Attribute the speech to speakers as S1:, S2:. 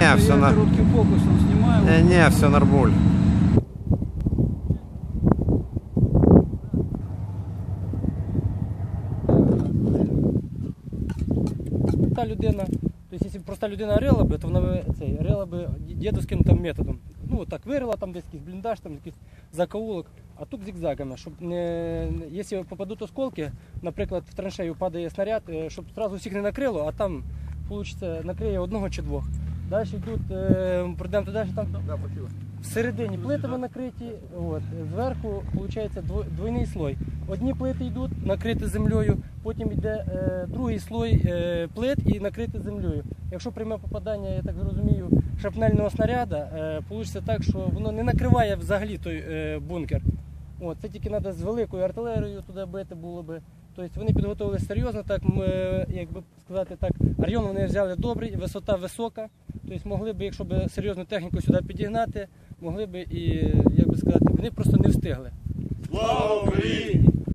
S1: Не, все
S2: я
S1: на...
S2: коротким фокусом снимаю.
S1: Не, не, все нормуль.
S3: Та людина, тобто, якщо б проста людина орела би, то вона би цей, орела би дідовським там методом. Ну, так вирила, там десь якийсь бліндаж, там якийсь закоулок, а тут зігзагами, щоб не, не- якщо попадуть осколки, наприклад, в траншею падає снаряд, е, щоб одразу всіх не накрило, а там вийде, накриє одного чи двох. Далі йдуть, е, пройдемо туди, що там всередині плитами накриті, от, зверху виходить двойний слой. Одні плити йдуть накриті землею, потім йде е, другий слой е, плит і накрити землею. Якщо пряме попадання, я так зрозумію, шрапнельного снаряда, е, вийде так, що воно не накриває взагалі той е, бункер. От, це тільки треба з великою артилерією туди бити було би. Тобто вони підготували серйозно, так як би сказати так, арйон вони взяли добрий, висота висока. Тобто могли б, якщо б серйозну техніку сюди підігнати, могли б і, як би сказати, вони просто не встигли.
S4: Слава Україні!